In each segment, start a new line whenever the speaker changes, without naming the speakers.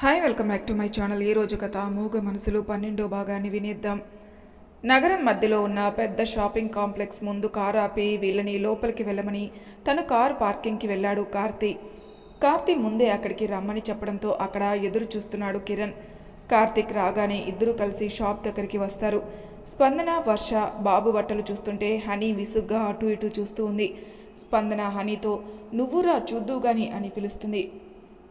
Hi welcome back to my channel ఈ రోజు కథ మూగ మనసులు పన్నెండో భాగాన్ని వినేద్దాం. నగరం మధ్యలో ఉన్న పెద్ద షాపింగ్ కాంప్లెక్స్ ముందు కారు ఆపి వీళ్ళని లోపలికి వెళ్ళమని తను కారు పార్కింగ్కి వెళ్ళాడు కార్తీ. కార్తీ ముందే అక్కడికి రమ్మని చెప్పడంతో అక్కడ ఎదురు చూస్తున్నాడు కిరణ్. కార్తీక్ రాగానే ఇద్దరూ కలిసి షాప్ దగ్గరికి వస్తారు. స్పందన వర్ష బాబు బట్టలు చూస్తుంటే హనీ విసుగ్గా అటు ఇటు చూస్తూ ఉంది. స్పందన హనీతో నువ్వురా చూద్దు గాని అని పిలుస్తుంది.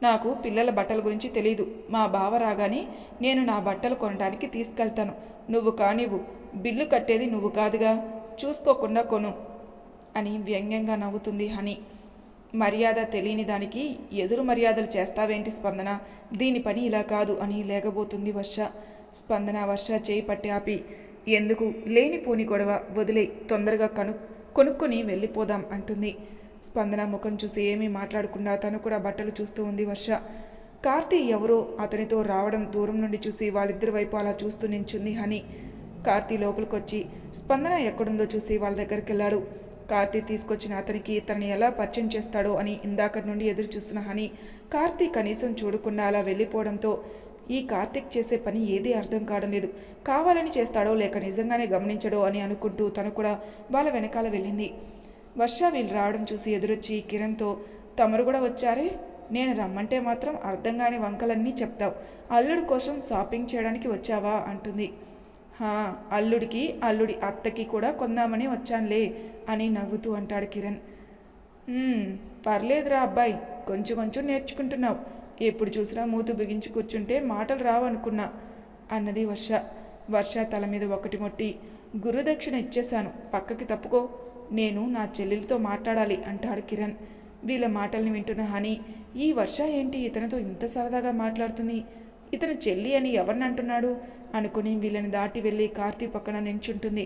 నాకు పిల్లల బట్టల గురించి తెలీదు. మా బావ రాగానే నేను నా బట్టలు కొనడానికి తీసుకెళ్తాను. నువ్వు కానివ్వు. బిల్లు కట్టేది నువ్వు కాదుగా. చూసుకోకుండా కొను అని వ్యంగ్యంగా నవ్వుతుంది హని. మర్యాద తెలియని దానికి ఎదురు మర్యాదలు చేస్తావేంటి స్పందన? దీని పని ఇలా కాదు అని లేగబోతుంది వర్ష. స్పందన వర్ష చేయి పట్టి ఆపి. ఎందుకు? లేనిపోని గొడవ. వదిలే తొందరగా కను. కొనుక్కొని వెళ్ళిపోదాం అంటుంది. స్పందన ముఖం చూసి ఏమీ మాట్లాడకుండా తను కూడా బట్టలు చూస్తూ ఉంది వర్ష. కార్తీ ఎవరో అతనితో రావడం దూరం నుండి చూసి వాళ్ళిద్దరి వైపు అలా చూస్తూ నించుంది హని. కార్తీ లోపలికొచ్చి స్పందన ఎక్కడుందో చూసి వాళ్ళ దగ్గరికి వెళ్ళాడు కార్తీ తీసుకొచ్చిన అతనికి తనని ఎలా పరిచయం చేస్తాడో అని ఇందాక నుండి ఎదురు చూస్తున్న హని కార్తీ కనీసం చూడకుండా అలా వెళ్ళిపోవడంతో ఈ కార్తీక్ చేసే పని ఏదీ అర్థం కావడం లేదు. కావాలని చేస్తాడో లేక నిజంగానే గమనించడో అని అనుకుంటూ తను కూడా వాళ్ళ వెనకాల వెళ్ళింది. వర్ష వీళ్ళు రావడం చూసి ఎదురొచ్చి కిరణ్తో తమరు కూడా వచ్చారే? నేను రమ్మంటే మాత్రం అర్థం కాని వంకలన్నీ చెప్తావు. అల్లుడు కోసం షాపింగ్ చేయడానికి వచ్చావా? అంటుంది. హా అల్లుడికి అల్లుడి అత్తకి కూడా కొందామని వచ్చానులే అని నవ్వుతూ అంటాడు కిరణ్. పర్లేదురా అబ్బాయి కొంచెం కొంచెం నేర్చుకుంటున్నావు. ఎప్పుడు చూసినా మూతు బిగించి కూర్చుంటే మాటలు రావనుకున్నా అన్నది వర్ష. వర్ష తల మీద ఒకటి మొట్టి గురుదక్షిణ ఇచ్చేశాను. పక్కకి తప్పుకో. నేను నా చెల్లెలతో మాట్లాడాలి అంటాడు కిరణ్. వీళ్ళ మాటల్ని వింటున్న హని ఈ వర్ష ఏంటి ఇతనితో ఇంత సరదాగా మాట్లాడుతుంది? ఇతను చెల్లి అని ఎవరిని అంటున్నాడు? అనుకుని వీళ్ళని దాటి వెళ్ళి కార్తీ పక్కన నించుంటుంది.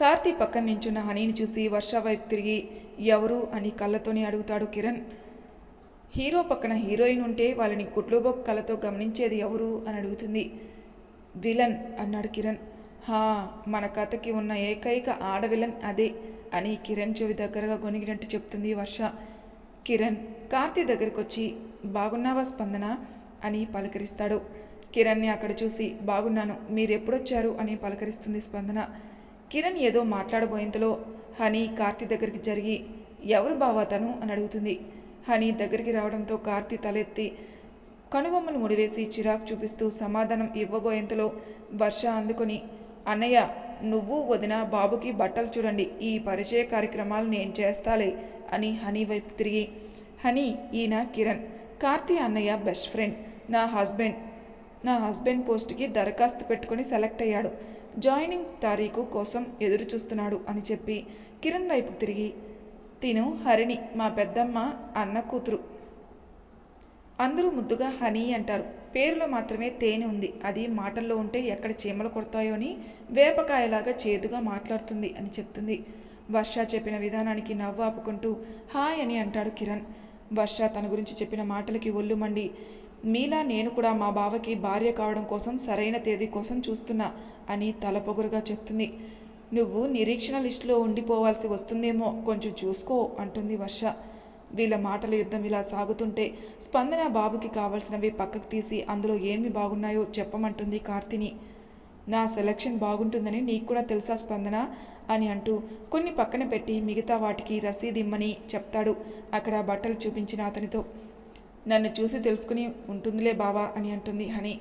కార్తీ పక్కన నించున్న హనీని చూసి వర్ష వైపు తిరిగి ఎవరు? అని కళ్ళతోనే అడుగుతాడు కిరణ్. హీరో పక్కన హీరోయిన్ ఉంటే వాళ్ళని గుడ్లోబొక్ కళ్ళతో గమనించేది ఎవరు? అని అడుగుతుంది. విలన్ అన్నాడు కిరణ్. హా మన కథకి ఉన్న ఏకైక ఆడవిలన్ అదే అని కిరణ్ చెవి దగ్గరగా గొనిగినట్టు చెప్తుంది వర్ష. కిరణ్ కార్తీ దగ్గరికి వచ్చి బాగున్నావా స్పందన? అని పలకరిస్తాడు. కిరణ్ని అక్కడ చూసి బాగున్నాను మీరెప్పుడొచ్చారు? అని పలకరిస్తుంది స్పందన. కిరణ్ ఏదో మాట్లాడబోయేంతలో హనీ కార్తీ దగ్గరికి జరిగి ఎవరు బావా తను? అని అడుగుతుంది. హనీ దగ్గరికి రావడంతో కార్తీ తలెత్తి కనుబొమ్మలు ముడివేసి చిరాకు చూపిస్తూ సమాధానం ఇవ్వబోయేంతలో వర్ష అందుకొని అన్నయ్య నువ్వు వదిన బాబుకి బట్టలు చూడండి ఈ పరిచయ కార్యక్రమాలు నేను చేస్తాలే అని హనీ వైపు తిరిగి. హనీ ఈయన కిరణ్. కార్తీ అన్నయ్య బెస్ట్ ఫ్రెండ్ నా హస్బెండ్. నా హస్బెండ్ పోస్ట్కి దరఖాస్తు పెట్టుకొని సెలెక్ట్ అయ్యాడు. జాయినింగ్ తారీఖు కోసం ఎదురు చూస్తున్నాడు అని చెప్పి కిరణ్ వైపు తిరిగి. తిను హరిణి మా పెద్దమ్మ అన్న కూతురు. అందరూ ముద్దుగా హనీ అంటారు. పేరులో మాత్రమే తేనె ఉంది. అది మాటల్లో ఉంటే ఎక్కడ చీమలు కొడతాయో అని వేపకాయలాగా చేదుగా మాట్లాడుతుంది అని చెప్తుంది. వర్ష చెప్పిన విధానానికి నవ్వు ఆపుకుంటూ హాయ్ అని అంటాడు కిరణ్. వర్ష తన గురించి చెప్పిన మాటలకి ఒళ్ళు మండి మీలా నేను కూడా మా బావకి భార్య కావడం కోసం సరైన తేదీ కోసం చూస్తున్నా అని తలపొగురుగా చెప్తుంది. నువ్వు నిరీక్షణ లిస్టులో ఉండిపోవాల్సి వస్తుందేమో కొంచెం చూసుకో అంటుంది వర్ష. వీళ్ళ మాటల యుద్ధం ఇలా సాగుతుంటే స్పందన బాబుకి కావలసినవి పక్కకు తీసి అందులో ఏమి బాగున్నాయో చెప్పమంటుంది కార్తిని. నా సెలక్షన్ బాగుంటుందని నీకు కూడా తెలుసా స్పందన? అని అంటూ కొన్ని పక్కన పెట్టి మిగతా వాటికి రసీదిమ్మని చెప్తాడు అక్కడ బట్టలు చూపించిన అతనితో. నన్ను చూసి తెలుసుకుని ఉంటుందిలే బావా అని అంటుంది హనీ.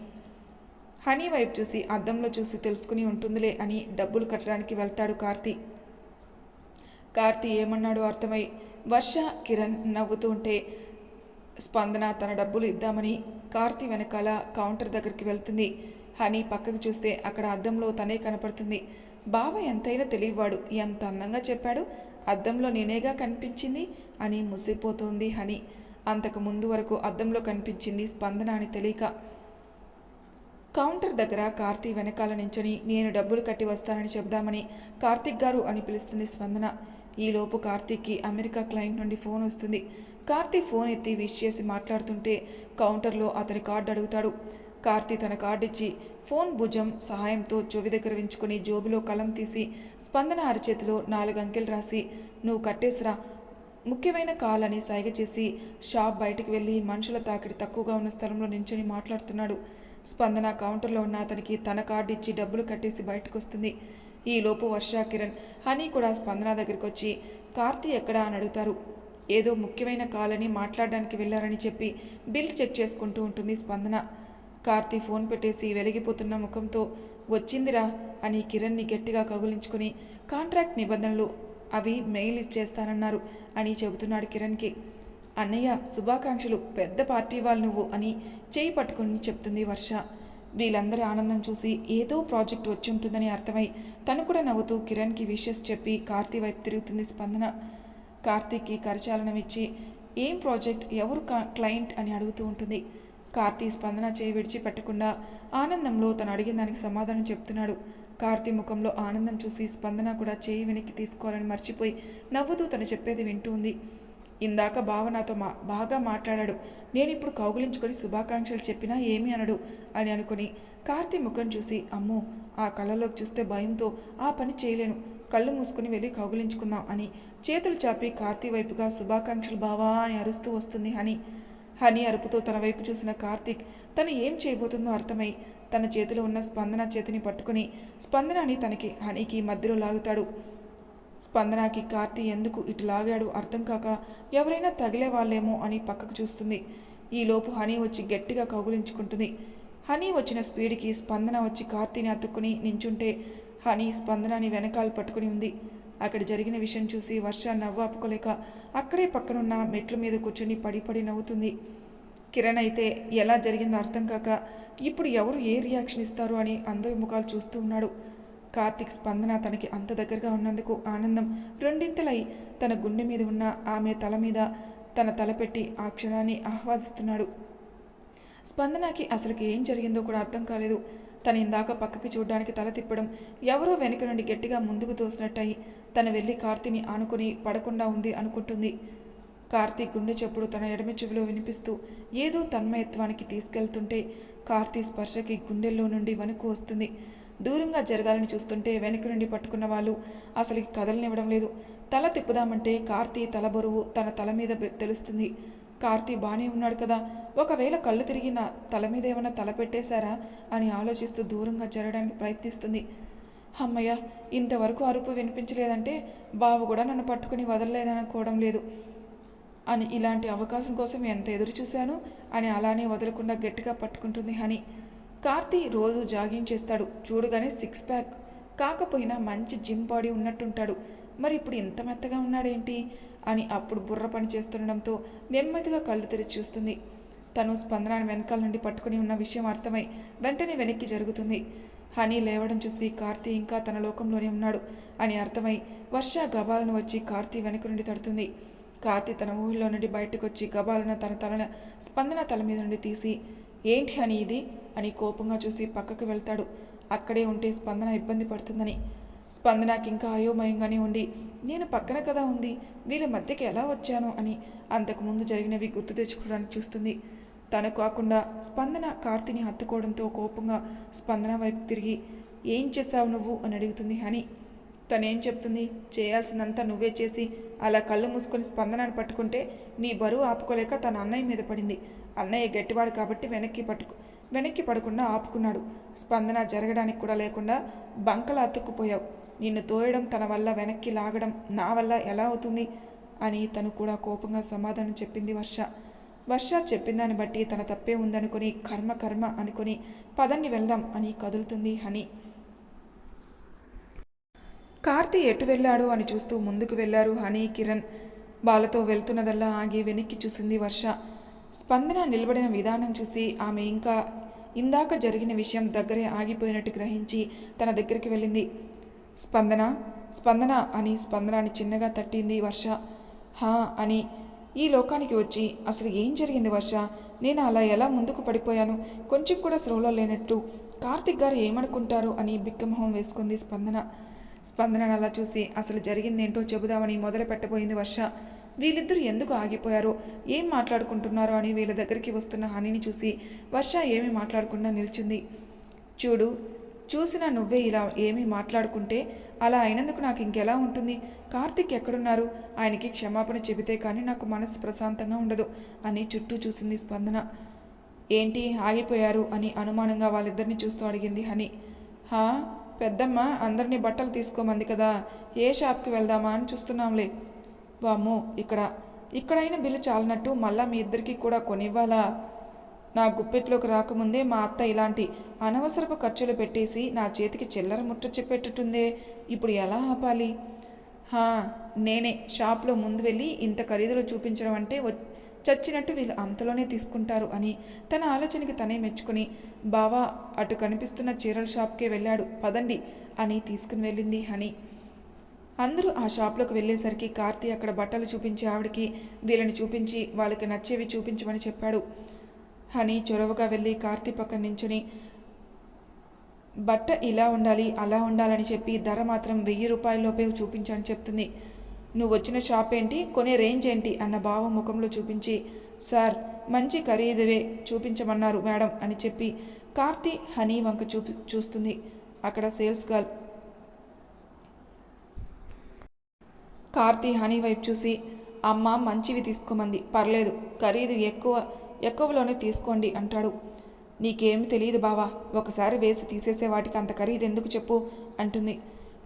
హనీ వైపు చూసి అద్దంలో చూసి తెలుసుకుని ఉంటుందిలే అని డబ్బులు కట్టడానికి వెళ్తాడు కార్తీ. కార్తీ ఏమన్నాడో అర్థమై వర్ష కిరణ్ నవ్వుతూ ఉంటే స్పందన తన డబ్బులు ఇద్దామని కార్తీ వెనకాల కౌంటర్ దగ్గరికి వెళ్తుంది. హనీ పక్కకు చూస్తే అక్కడ అద్దంలో తనే కనపడుతుంది. బావ ఎంతైనా తెలియవాడు ఎంత అందంగా చెప్పాడు. అద్దంలో నేనేగా కనిపించింది అని ముసిపోతోంది హనీ. అంతకు ముందు వరకు అద్దంలో కనిపించింది స్పందన అని తెలియక కౌంటర్ దగ్గర కార్తీ వెనకాల నించొని నేను డబ్బులు కట్టి వస్తానని చెప్దామని కార్తిక్ గారు అని పిలుస్తుంది స్పందన. ఈలోపు కార్తీక్కి అమెరికా క్లయింట్ నుండి ఫోన్ వస్తుంది. కార్తీక్ ఫోన్ ఎత్తి విష్ చేసి మాట్లాడుతుంటే కౌంటర్లో అతని కార్డు అడుగుతాడు. కార్తీ తన కార్డు ఇచ్చి ఫోన్ భుజం సహాయంతో చెవి దగ్గర ఉంచుకొని జోబులో కలం తీసి స్పందన అరచేతిలో నాలుగు అంకెలు రాసి నువ్వు కట్టేసిరా. ముఖ్యమైన కాల్ అని సైగ చేసి షాప్ బయటికి వెళ్ళి మనుషుల తాకిడి తక్కువగా ఉన్న స్థలంలో నించొని మాట్లాడుతున్నాడు. స్పందన కౌంటర్లో ఉన్న అతనికి తన కార్డు ఇచ్చి డబ్బులు కట్టేసి బయటకు వస్తుంది ఈలోపు వర్ష కిరణ్ హనీ కూడా స్పందన దగ్గరికి వచ్చి కార్తీ ఎక్కడా? అని అడుగుతారు. ఏదో ముఖ్యమైన కాలని మాట్లాడడానికి వెళ్ళారని చెప్పి బిల్ చెక్ చేసుకుంటూ ఉంటుంది స్పందన. కార్తీ ఫోన్ పెట్టేసి వెలిగిపోతున్న ముఖంతో వచ్చిందిరా అని కిరణ్ని గట్టిగా కగులించుకుని కాంట్రాక్ట్ నిబంధనలు అవి మెయిల్ ఇచ్చేస్తానన్నారు అని చెబుతున్నాడు కిరణ్కి. అన్నయ్య శుభాకాంక్షలు. పెద్ద పార్టీ వాళ్ళు నువ్వు అని చేయి పట్టుకుని చెప్తుంది వర్ష. వీళ్ళందరి ఆనందం చూసి ఏదో ప్రాజెక్ట్ వచ్చి ఉంటుందని అర్థమై తను కూడా నవ్వుతూ కిరణ్కి విషెస్ చెప్పి కార్తీ వైపు తిరుగుతుంది స్పందన. కార్తీక్కి కరచాలనం ఇచ్చి ఏం ప్రాజెక్ట్? ఎవరు క్లయింట్? అని అడుగుతూ ఉంటుంది. కార్తీ స్పందన చేయి విడిచి పెట్టకుండా ఆనందంలో తను అడిగిన దానికి సమాధానం చెప్తున్నాడు. కార్తీ ముఖంలో ఆనందం చూసి స్పందన కూడా చేయి వెనక్కి తీసుకోవాలని మర్చిపోయి నవ్వుతూ తను చెప్పేది వింటూ ఉంది. ఇందాక బావ నాతో మా బాగా మాట్లాడాడు. నేను ఇప్పుడు కౌగులించుకొని శుభాకాంక్షలు చెప్పినా ఏమీ అనడు అని అనుకుని కార్తీ ముఖం చూసి అమ్మో ఆ కళ్ళలోకి చూస్తే భయంతో ఆ పని చేయలేను కళ్ళు మూసుకుని వెళ్ళి కౌగులించుకుందాం అని చేతులు చాపి కార్తీ వైపుగా శుభాకాంక్షలు బావా అని అరుస్తూ వస్తుంది హని. హని అరుపుతో తన వైపు చూసిన కార్తీక్ తను ఏం చేయబోతుందో అర్థమై తన చేతిలో ఉన్న స్పందన చేతిని పట్టుకుని స్పందనని తనకి హనీకి మధ్యలో లాగుతాడు. స్పందనకి కార్తీ ఎందుకు ఇటు లాగాడు అర్థం కాక ఎవరైనా తగిలే వాళ్ళేమో అని పక్కకు చూస్తుంది. ఈలోపు హనీ వచ్చి గట్టిగా కౌగులించుకుంటుంది. హనీ వచ్చిన స్పీడ్కి స్పందన వచ్చి కార్తీని అతుక్కుని నించుంటే హనీ స్పందనని వెనకాల పట్టుకుని ఉంది. అక్కడ జరిగిన విషయం చూసి వర్ష నవ్వు ఆపుకోలేక అక్కడే పక్కనున్న మెట్ల మీద కూర్చుని పడి పడి నవ్వుతుంది. కిరణ్ అయితే ఎలా జరిగిందో అర్థం కాక ఇప్పుడు ఎవరు ఏ రియాక్షన్ ఇస్తారు అని అందరి ముఖాలు చూస్తూ ఉన్నాడు. కార్తిక్ స్పందన తనకి అంత దగ్గరగా ఉన్నందుకు ఆనందం రెండింతలై తన గుండె మీద ఉన్న ఆమె తల మీద తన తలపెట్టి ఆ క్షణాన్ని ఆహ్వాదిస్తున్నాడు. స్పందనకి అసలుకి ఏం జరిగిందో కూడా అర్థం కాలేదు. తను ఇందాక పక్కకి చూడడానికి తల తిప్పడం ఎవరో వెనుక నుండి గట్టిగా ముందుకు తోసినట్టయి తను వెళ్ళి కార్తీని ఆనుకుని పడకుండా ఉంది అనుకుంటుంది. కార్తీ గుండె చెప్పుడు తన ఎడమ చెవిలో వినిపిస్తూ ఏదో తన్మయత్వానికి తీసుకెళ్తుంటే కార్తీ స్పర్శకి గుండెల్లో నుండి వణుకు వస్తుంది. దూరంగా జరగాలని చూస్తుంటే వెనక నుండి పట్టుకున్న వాళ్ళు అసలు కదలనివ్వడం లేదు. తల తిప్పుదామంటే కార్తీ తల బరువు తన తల మీద తెలుస్తుంది. కార్తీ బానే ఉన్నాడు కదా. ఒకవేళ కళ్ళు తిరిగిన తల మీద ఏమైనా తల పెట్టేశారా అని ఆలోచిస్తూ దూరంగా జరగడానికి ప్రయత్నిస్తుంది. అమ్మయ్య ఇంతవరకు అరుపు వినిపించలేదంటే బావ కూడా నన్ను పట్టుకుని వదలలేదనుకోవడం లేదు. అని ఇలాంటి అవకాశం కోసం ఎంత ఎదురు చూశాను అని అలానే వదలకుండా గట్టిగా పట్టుకుంటుంది హని. కార్తీ రోజు జాగింగ్ చేస్తాడు చూడగానే సిక్స్ ప్యాక్. కాకపోయినా మంచి జిమ్ బాడీ ఉన్నట్టుంటాడు. మరి ఇప్పుడు ఇంత మెత్తగా ఉన్నాడేంటి? అని అప్పుడు బుర్ర పని చేస్తుండడంతో నెమ్మదిగా కళ్ళు తెరిచి చూస్తుంది. తను స్పందనాన్ని వెనకాల నుండి పట్టుకుని ఉన్న విషయం అర్థమై వెంటనే వెనక్కి జరుగుతుంది. హనీ లేవడం చూసి కార్తీ ఇంకా తన లోకంలోనే ఉన్నాడు అని అర్థమై వర్ష గబాలను వచ్చి కార్తీ వెనక నుండి తడుతుంది. కార్తీ తన ఊహల్లో నుండి బయటకు వచ్చి గబాలను తన తలన స్పందన తల మీద నుండి తీసి ఏంటి అని ఇది? అని కోపంగా చూసి పక్కకు వెళ్తాడు. అక్కడే ఉంటే స్పందన ఇబ్బంది పడుతుందని. స్పందనకి ఇంకా అయోమయంగానే ఉండి నేను పక్కన కదా ఉంది వీళ్ళ మధ్యకి ఎలా వచ్చాను? అని అంతకుముందు జరిగినవి గుర్తు తెచ్చుకోవడానికి చూస్తుంది. తను కాకుండా స్పందన కార్తిని హత్తుకోవడంతో కోపంగా స్పందన వైపు తిరిగి ఏం చేశావు నువ్వు? అని అడుగుతుంది హని. తనేం చెప్తుంది? చేయాల్సిందంతా నువ్వే చేసి అలా కళ్ళు మూసుకొని స్పందనను పట్టుకుంటే నీ బరువు ఆపుకోలేక తన అన్నయ్య మీద పడింది. అన్నయ్య గట్టివాడు కాబట్టి వెనక్కి పట్టుకు వెనక్కి పడకుండా ఆపుకున్నాడు. స్పందన జరగడానికి కూడా లేకుండా బంకలా అతుక్కుపోయావు. నిన్ను తోయడం తన వల్ల వెనక్కి లాగడం నా వల్ల ఎలా అవుతుంది? అని తను కూడా కోపంగా సమాధానం చెప్పింది వర్ష. వర్ష చెప్పిన దాన్ని బట్టి తన తప్పే ఉందనుకొని కర్మ కర్మ అనుకొని పదండి వెళ్దాం అని కదులుతుంది హని. కార్తీ ఎటు వెళ్ళాడు అని చూస్తూ ముందుకు వెళ్ళారు హనీ కిరణ్. వాళ్ళతో వెళ్తున్నదల్లా ఆగి వెనక్కి చూసింది వర్ష. స్పందన నిలబడిన విధానం చూసి ఆమె ఇంకా ఇందాక జరిగిన విషయం దగ్గరే ఆగిపోయినట్టు గ్రహించి తన దగ్గరికి వెళ్ళింది. స్పందన స్పందన అని స్పందనాన్ని చిన్నగా తట్టింది వర్ష. హా అని ఈ లోకానికి వచ్చి అసలు ఏం జరిగింది వర్ష? నేను అలా ఎలా ముందుకు పడిపోయాను? కొంచెం కూడా స్రోలో లేనట్టు కార్తిక్ గారు ఏమనుకుంటారు అని బిక్కమొహం వేసుకుంది స్పందన. స్పందన అలా చూసి అసలు జరిగిందేంటో చెబుదామని మొదలు పెట్టబోయింది వర్ష. వీళ్ళిద్దరూ ఎందుకు ఆగిపోయారో ఏం మాట్లాడుకుంటున్నారో అని వీళ్ళ దగ్గరికి వస్తున్న హనీని చూసి వర్ష ఏమీ మాట్లాడకుండా నిల్చుంది. చూడు చూసినా నువ్వే ఇలా ఏమీ మాట్లాడుకుంటే అలా అయినందుకు నాకు ఇంకెలా ఉంటుంది? కార్తిక్ ఎక్కడున్నారు? ఆయనకి క్షమాపణ చెబితే కానీ నాకు మనసు ప్రశాంతంగా ఉండదు అని చుట్టూ చూసింది స్పందన. ఏంటి ఆగిపోయారు అని అనుమానంగా వాళ్ళిద్దరిని చూస్తూ అడిగింది హని. హా పెద్దమ్మ అందరినీ బట్టలు తీసుకోమంది కదా ఏ షాప్కి వెళ్దామా అని చూస్తున్నాంలే. వామ్మో ఇక్కడ ఇక్కడైన బిల్లు చాలినట్టు మళ్ళా మీ ఇద్దరికి కూడా కొనివ్వాలా? నా గుప్పెట్లోకి రాకముందే మా అత్త ఇలాంటి అనవసరపు ఖర్చులు పెట్టేసి నా చేతికి చిల్లర ముట్ట చెప్పేటట్టుందే ఇప్పుడు ఎలా ఆపాలి? హా నేనే షాప్లో ముందు వెళ్ళి ఇంత ఖరీదులో చూపించడం అంటే చచ్చినట్టు వీళ్ళు అంతలోనే తీసుకుంటారు అని తన ఆలోచనకి తనే మెచ్చుకుని బావా అటు కనిపిస్తున్న చీరల షాప్కే వెళ్ళాడు పదండి అని తీసుకుని వెళ్ళింది హనీ. అందరూ ఆ షాప్లోకి వెళ్ళేసరికి కార్తీ అక్కడ బట్టలు చూపించి ఆవిడకి వీళ్ళని చూపించి వాళ్ళకి నచ్చేవి చూపించమని చెప్పాడు. హనీ చొరవగా వెళ్ళి కార్తీ పక్కన నించుని బట్ట ఇలా ఉండాలి అలా ఉండాలని చెప్పి ధర మాత్రం వెయ్యి రూపాయలలోపే చూపించని చెప్తుంది. నువ్వు వచ్చిన షాప్ ఏంటి కొనే రేంజ్ ఏంటి? అన్న భావం ముఖంలో చూపించి సార్ మంచి ఖరీదువే చూపించమన్నారు మేడం అని చెప్పి కార్తీ హనీ వంక చూపి చూస్తుంది. అక్కడ సేల్స్ గర్ల్ కార్తీ హనీ వైపు చూసి అమ్మ మంచివి తీసుకోమంది. పర్లేదు ఖరీదు ఎక్కువ ఎక్కువలోనే తీసుకోండి అంటాడు. నీకేమి తెలియదు బావా ఒకసారి వేసి తీసేసే వాటికి అంత ఖరీదు ఎందుకు చెప్పు అంటుంది.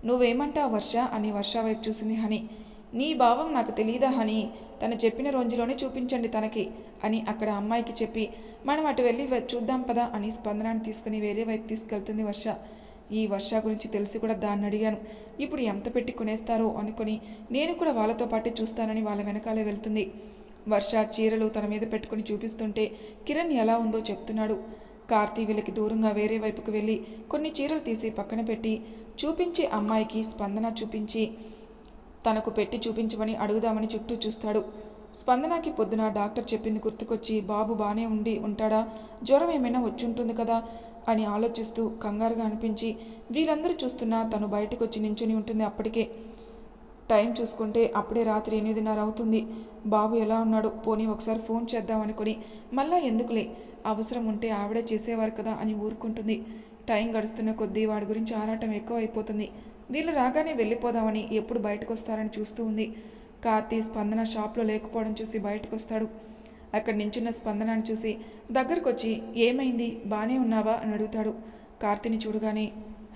నువ్వేమంటావు వర్ష? అని వర్ష వైపు చూసింది హనీ. నీ భావం నాకు తెలియదా హనీ? తను చెప్పిన రోజులోనే చూపించండి తనకి అని అక్కడ అమ్మాయికి చెప్పి మనం అటు వెళ్ళి చూద్దాం పదా అని స్పందనాన్ని తీసుకుని వేరే వైపు తీసుకెళ్తుంది వర్ష. ఈ వర్ష గురించి తెలిసి కూడా దాన్ని అడిగాను. ఇప్పుడు ఎంత పెట్టి కొనేస్తారో అనుకుని నేను కూడా వాళ్ళతో పాటే చూస్తానని వాళ్ళ వెనకాలే వెళ్తుంది. వర్ష చీరలు తన మీద పెట్టుకుని చూపిస్తుంటే కిరణ్ ఎలా ఉందో చెప్తున్నాడు. కార్తీ వీళ్ళకి దూరంగా వేరే వైపుకు వెళ్ళి కొన్ని చీరలు తీసి పక్కన పెట్టి చూపించే అమ్మాయికి స్పందన చూపించి తనకు పెట్టి చూపించమని అడుగుదామని చుట్టూ చూస్తాడు. స్పందనకి పొద్దున డాక్టర్ చెప్పింది గుర్తుకొచ్చి బాబు బాగానే ఉండి ఉంటాడా? జ్వరం ఏమైనా వచ్చి ఉంటుంది కదా? అని ఆలోచిస్తూ కంగారుగా అనిపించి వీళ్ళందరూ చూస్తున్నా తను బయటకు వచ్చి నించుని ఉంటుంది అప్పటికే. టైం చూసుకుంటే అప్పుడే రాత్రి ఎనిమిదిన్నర అవుతుంది. బాబు ఎలా ఉన్నాడు? పోనీ ఒకసారి ఫోన్ చేద్దాం అనుకుని మళ్ళా ఎందుకులే? అవసరం ఉంటే ఆవిడే చేసేవారు కదా అని ఊరుకుంటుంది. టైం గడుస్తున్న కొద్దీ వాడి గురించి ఆరాటం ఎక్కువ అయిపోతుంది వీళ్ళు రాగానే వెళ్ళిపోదామని ఎప్పుడు బయటకు వస్తారని చూస్తూ ఉంది. కార్తీ స్పందన షాప్లో లేకపోవడం చూసి బయటకు వస్తాడు అక్కడ నించున్న స్పందనను చూసి దగ్గరకొచ్చి ఏమైంది? బానే ఉన్నావా? అని అడుగుతాడు. కార్తీని చూడగానే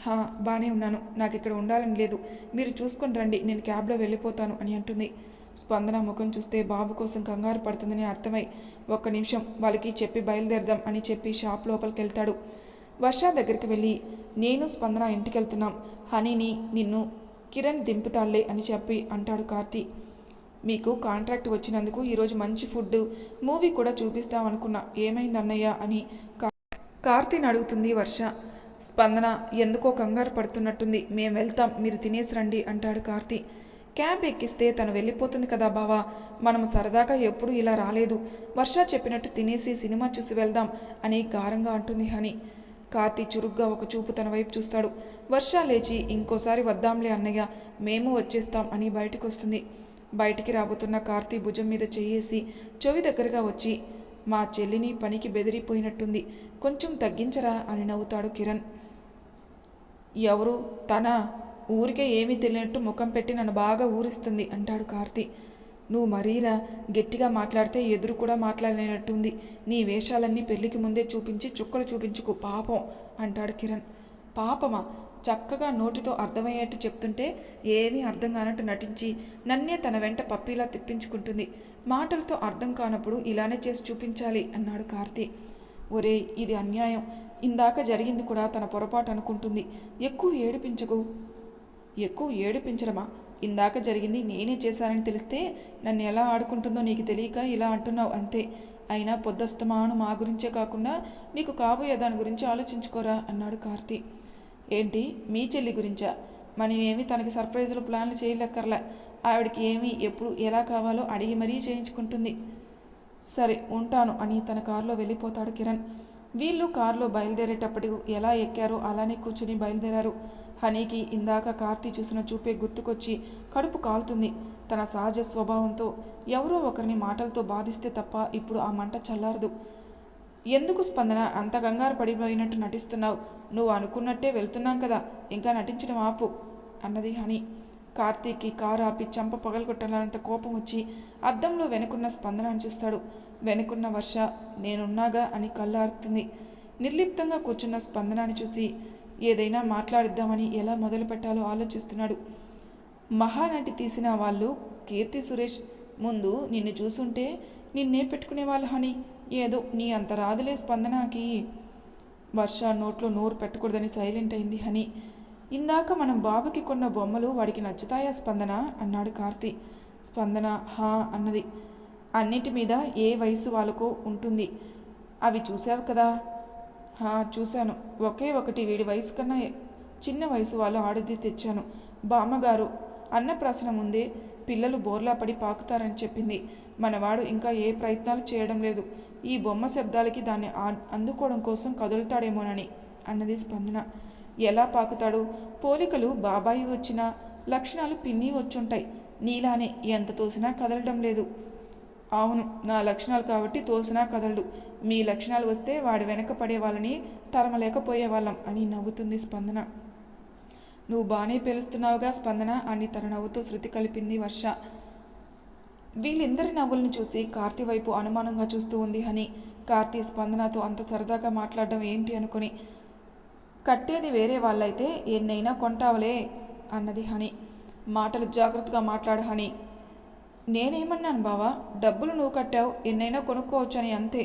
హా బానే ఉన్నాను. నాకు ఇక్కడ ఉండాలని లేదు. మీరు చూసుకొని రండి. నేను క్యాబ్లో వెళ్ళిపోతాను అని అంటుంది. స్పందన ముఖం చూస్తే బాబు కోసం కంగారు పడుతుందని అర్థమై ఒక్క నిమిషం. వాళ్ళకి చెప్పి బయలుదేరదాం అని చెప్పి షాప్ లోపలికి వెళ్తాడు వర్ష దగ్గరికి వెళ్ళి నేను స్పందన ఇంటికి వెళ్తున్నాం హనీని నిన్ను కిరణ్ దింపుతాళ్ళే అని చెప్పి అంటాడు కార్తీ. మీకు కాంట్రాక్ట్ వచ్చినందుకు ఈరోజు మంచి ఫుడ్ మూవీ కూడా చూపిస్తాం అనుకున్నా ఏమైంది అన్నయ్య? అని కార్తీని అడుగుతుంది వర్ష. స్పందన ఎందుకో కంగారు పడుతున్నట్టుంది. మేము వెళ్తాం మీరు తినేసి రండి అంటాడు కార్తీ. క్యాబ్ ఎక్కిస్తే తను వెళ్ళిపోతుంది కదా బావా. మనం సరదాగా ఎప్పుడూ ఇలా రాలేదు. వర్ష చెప్పినట్టు తినేసి సినిమా చూసి వెళ్దాం అని గారంగా అంటుంది హని. కార్తీ చురుగ్గా ఒక చూపు తన వైపు చూస్తాడు. వర్ష లేచి ఇంకోసారి వద్దాంలే అన్నయ్య. మేము వచ్చేస్తాం అని బయటకు వస్తుంది బయటికి రాబోతున్న కార్తీ భుజం మీద చేయేసి చెవి దగ్గరగా వచ్చి మా చెల్లిని పనికి బెదిరిపోయినట్టుంది. కొంచెం తగ్గించరా అని నవ్వుతాడు కిరణ్. ఎవరు? తన? ఊరికే ఏమీ తెలియనట్టు ముఖం పెట్టి నన్ను బాగా ఊరిస్తుంది అంటాడు కార్తీ. నువ్వు మరీరా? గట్టిగా మాట్లాడితే ఎదురు కూడా మాట్లాడలేనట్టుంది. నీ వేషాలన్నీ పెళ్ళికి ముందే చూపించి చుక్కలు చూపించుకో పాపం అంటాడు కిరణ్. పాపమా? చక్కగా నోటితో అర్థమయ్యేట్టు చెప్తుంటే ఏమీ అర్థం కానట్టు నటించి నన్నే తన వెంట పప్పిలా తిప్పించుకుంటుంది. మాటలతో అర్థం కానప్పుడు ఇలానే చేసి చూపించాలి అన్నాడు కార్తీ. ఒరే ఇది అన్యాయం. ఇందాక జరిగింది కూడా తన పొరపాటు అనుకుంటుంది. ఎక్కువ ఏడిపించకు. ఎక్కువ ఏడిపించడమా? ఇందాక జరిగింది నేనే చేశానని తెలిస్తే నన్ను ఎలా ఆడుకుంటుందో నీకు తెలియక ఇలా అంటున్నావు అంతే. అయినా పొద్దస్తమాను మా గురించే కాకుండా నీకు కాబోయే దాని గురించి ఆలోచించుకోరా అన్నాడు కార్తీ. ఏంటి? మీ చెల్లి గురించా? మనం ఏమి తనకి సర్ప్రైజులు ప్లాన్లు చేయలేక్కర్లే. ఆవిడకి ఏమి ఎప్పుడు ఎలా కావాలో అడిగి మరీ చేయించుకుంటుంది. సరే ఉంటాను అని తన కారులో వెళ్ళిపోతాడు కిరణ్. వీళ్ళు కారులో బయలుదేరేటప్పుడు ఎలా ఎక్కారో అలానే కూర్చుని బయలుదేరారు. హనీకి ఇందాక కార్తీ చూసిన చూపే గుర్తుకొచ్చి కడుపు కాలుతుంది. తన సహజ స్వభావంతో ఎవరో ఒకరిని మాటలతో బాధిస్తే తప్ప ఇప్పుడు ఆ మంట చల్లారదు. ఎందుకు స్పందన? అంత కంగారు పడిపోయినట్టు నటిస్తున్నావు. నువ్వు అనుకున్నట్టే వెళ్తున్నాం కదా. ఇంకా నటించడం ఆపు అన్నది హని. కార్తీక్కి కారు ఆపి చంప పగలగొట్టాలంత కోపం వచ్చి అద్దంలో వెనుకున్న స్పందనని చూస్తాడు వెనుకున్న వర్ష నేనున్నాగా అని కళ్ళు ఆరుతుంది నిర్లిప్తంగా కూర్చున్న స్పందనాన్ని చూసి ఏదైనా మాట్లాడిద్దామని ఎలా మొదలు పెట్టాలో ఆలోచిస్తున్నాడు. మహానటి తీసిన వాళ్ళు కీర్తి సురేష్ ముందు నిన్ను చూసుంటే నిన్నే పెట్టుకునేవాళ్ళు హని. ఏదో నీ అంత రాదులే స్పందనకి. వర్ష నోట్లో నోరు పెట్టకూడదని సైలెంట్ అయింది హని. ఇందాక మనం బాబుకి కొన్న బొమ్మలు వాడికి నచ్చుతాయా స్పందన? అన్నాడు కార్తి. స్పందన హా అన్నది. అన్నిటి మీద ఏ వయసు వాళ్ళకో ఉంటుంది. అవి చూసావు కదా? హా చూశాను. ఒకే ఒకటి వీడి వయసు కన్నా చిన్న వయసు వాళ్ళు ఆడది తెచ్చాను. బామ్మగారు అన్నప్రాసన ముందే పిల్లలు బోర్లా పడి పాకుతారని చెప్పింది. మనవాడు ఇంకా ఏ ప్రయత్నాలు చేయడం లేదు. ఈ బొమ్మ శబ్దాలకి దాన్ని అందుకోవడం కోసం కదులుతాడేమోనని అన్నది స్పందన. ఎలా పాకుతాడు? పోలికలు బాబాయి వచ్చినా లక్షణాలు పిన్ని వచ్చుంటాయి. నీలానే ఎంత తోసినా కదలడం లేదు. అవును నా లక్షణాలు కాబట్టి తోసినా కదలడు. మీ లక్షణాలు వస్తే వాడి వెనక పడే వాళ్ళని తరమలేకపోయేవాళ్ళం అని నవ్వుతుంది స్పందన. నువ్వు బాగానే పిలుస్తున్నావుగా స్పందన అని తన నవ్వుతో శృతి కలిపింది వర్ష. వీళ్ళిద్దరి నవ్వులను చూసి కార్తీ వైపు అనుమానంగా చూస్తూ ఉంది హని. కార్తీ స్పందనతో అంత సరదాగా మాట్లాడడం ఏంటి అనుకుని కట్టేది వేరే వాళ్ళైతే ఎన్నైనా కొంటావులే అన్నది హని. మాటలు జాగ్రత్తగా మాట్లాడు హని. నేనేమన్నాను బావా డబ్బులు నువ్వు కట్టావు ఎన్నైనా కొనుక్కోవచ్చని అంతే.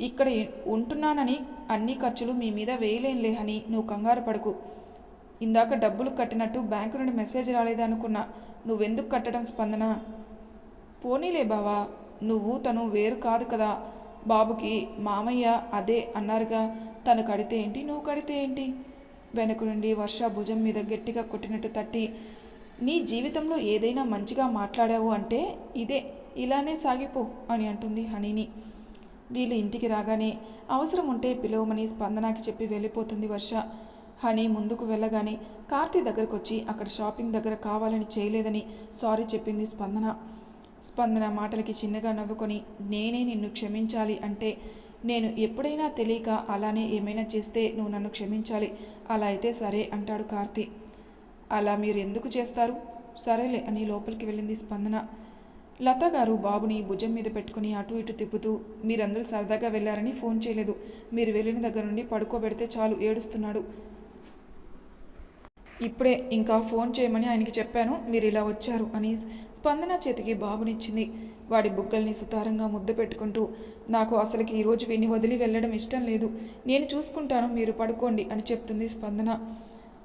ఇక్కడ ఉంటున్నానని అన్ని ఖర్చులు మీ మీద వేయలేనులే హని నువ్వు కంగారు పడకు. ఇందాక డబ్బులు కట్టినట్టు బ్యాంకు నుండి మెసేజ్ రాలేదనుకున్నా నువ్వెందుకు కట్టడం స్పందన? పోనీలే బావా నువ్వు తను వేరు కాదు కదా. బాబుకి మామయ్య అదే అన్నారుగా తను కడితే ఏంటి నువ్వు కడితే ఏంటి? వెనక నుండి వర్ష భుజం మీద గట్టిగా కొట్టినట్టు తట్టి నీ జీవితంలో ఏదైనా మంచిగా మాట్లాడావు అంటే ఇదే ఇలానే సాగిపో అని అంటుంది హనీని. వీళ్ళు ఇంటికి రాగానే అవసరం ఉంటే పిలవమని స్పందనకి చెప్పి వెళ్ళిపోతుంది వర్ష. హనీ ముందుకు వెళ్ళగానే కార్తీ దగ్గరకు వచ్చి అక్కడ షాపింగ్ దగ్గర కావాలని చేయలేదని సారీ చెప్పింది స్పందన. స్పందన మాటలకి చిన్నగా నవ్వుకొని నేనే నిన్ను క్షమించాలి అంటే నేను ఎప్పుడైనా తెలియక అలానే ఏమైనా చేస్తే నువ్వు నన్ను క్షమించాలి. అలా అయితే సరే అంటాడు కార్తీ. అలా మీరు ఎందుకు చేస్తారు? సరేలే అని లోపలికి వెళ్ళింది స్పందన. లత గారు బాబుని భుజం మీద పెట్టుకుని అటు ఇటు తిప్పుతూ మీరందరూ సరదాగా వెళ్ళారని ఫోన్ చేయలేదు. మీరు వెళ్ళిన దగ్గర నుండి పడుకోబెడితే చాలు ఏడుస్తున్నాడు. ఇప్పుడే ఇంకా ఫోన్ చేయమని ఆయనకి చెప్పాను మీరు ఇలా వచ్చారు అని స్పందన చేతికి బాబునిచ్చింది. వాడి బుగ్గల్ని సుతారంగా ముద్ద పెట్టుకుంటూ నాకు అసలుకి ఈరోజు విని వదిలి వెళ్ళడం ఇష్టం లేదు. నేను చూసుకుంటాను మీరు పడుకోండి అని చెప్తుంది స్పందన.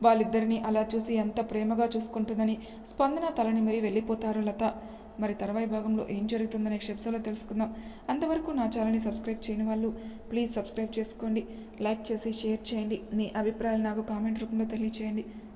వాళ్ళిద్దరిని అలా చూసి ఎంత ప్రేమగా చూసుకుంటుందని స్పందన తలని మరీ వెళ్ళిపోతారు లత. మరి తర్వాయి భాగంలో ఏం జరుగుతుందనే ఎపిసోడ్లో తెలుసుకుందాం. అంతవరకు నా ఛానల్ని సబ్స్క్రైబ్ చేయని వాళ్ళు ప్లీజ్ సబ్స్క్రైబ్ చేసుకోండి. లైక్ చేసి షేర్ చేయండి. మీ అభిప్రాయాలు నాకు కామెంట్ రూపంలో తెలియచేయండి.